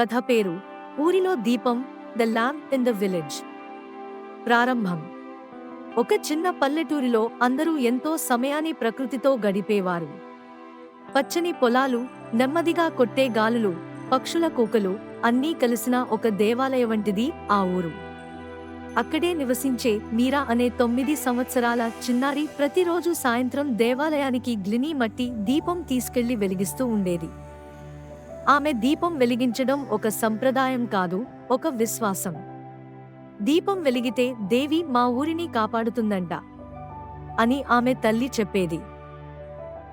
కథ పేరు ఊరిలో దీపం the lamp in the village. ప్రారంభం. ఒక చిన్న పల్లెటూరిలో అందరూ ఎంతో సమయాన్ని ప్రకృతితో గడిపేవారు. పచ్చని పొలాలు నెమ్మదిగా కొట్టే గాలులు పక్షుల కూకలు అన్నీ కలిసిన ఒక దేవాలయ వంటిది ఆ ఊరు. అక్కడే నివసించే మీరా అనే తొమ్మిది సంవత్సరాల చిన్నారి ప్రతిరోజు సాయంత్రం దేవాలయానికి గ్లినీ మట్టి దీపం తీసుకెళ్ళి వెలిగిస్తూ ఉండేది. ఆమె దీపం వెలిగించడం ఒక సంప్రదాయం కాదు ఒక విశ్వాసం. దీపం వెలిగితే దేవి మా ఊరిని కాపాడుతుందంట అని ఆమె తల్లి చెప్పేది.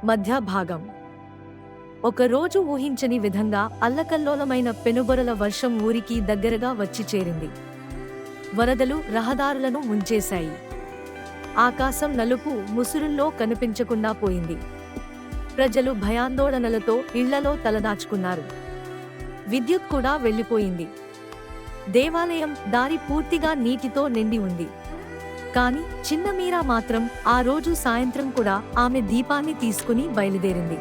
మధ్య భాగం ఒకరోజు ఊహించని విధంగా అల్లకల్లోలమైన పెనుబొరల వర్షం ఊరికి దగ్గరగా వచ్చి చేరింది. వరదలు రహదారులను ముంచేశాయి. ఆకాశం నలుపు ముసురుల్లో కనిపించకుండా పోయింది. ప్రజలు భయాందోళనలతో ఇళ్ళలో తలదాచుకున్నారు. విద్యుత్ కూడా వెళ్ళిపోయింది దేవాలయం దారి పూర్తిగా నీటితో నిండి ఉంది. కాని చిన్న మీరా మాత్రం ఆ రోజు సాయంత్రం కూడా ఆమె దీపాన్ని తీసుకుని బయలుదేరింది.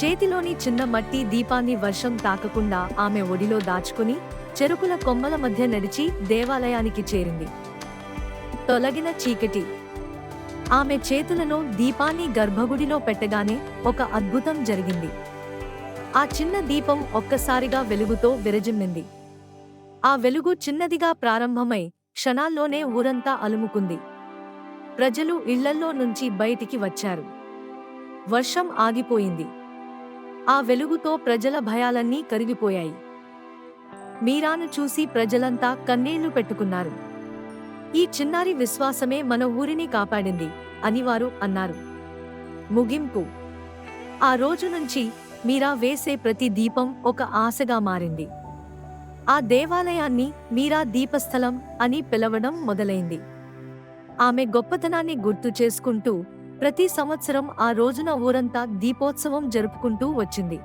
చేతిలోని చిన్న మట్టి దీపాన్ని వర్షం తాకకుండా ఆమె ఒడిలో దాచుకుని చెరుకుల కొమ్మల మధ్య నడిచి దేవాలయానికి చేరింది. తొలగిన చీకటి. ఆమె చేతులను దీపాన్ని గర్భగుడిలో పెట్టగానే ఒక అద్భుతం జరిగింది. ఆ చిన్న దీపం ఒక్కసారిగా వెలుగుతో విరజిమ్మింది. ఆ వెలుగు చిన్నదిగా ప్రారంభమై క్షణాల్లోనే ఊరంతా అలుముకుంది. ప్రజలు ఇళ్ళల్లో నుంచి బయటికి వచ్చారు. వర్షం ఆగిపోయింది. ఆ వెలుగుతో ప్రజల భయాలన్నీ కరిగిపోయాయి. మీరాను చూసి ప్రజలంతా కన్నీళ్ళు పెట్టుకున్నారు. ఈ చిన్నారి విశ్వాసమే మన ఊరిని కాపాడింది అని వారు అన్నారు. ముగింపు. ఆ రోజు నుంచి మీరా వేసే ప్రతి దీపం ఒక ఆశగా మారింది. ఆ దేవాలయాన్ని మీరా దీపస్థలం అని పిలవడం మొదలైంది. ఆమె గొప్పతనాన్ని గుర్తు చేసుకుంటూ ప్రతి సంవత్సరం ఆ రోజున ఊరంతా దీపోత్సవం జరుపుకుంటూ వచ్చింది.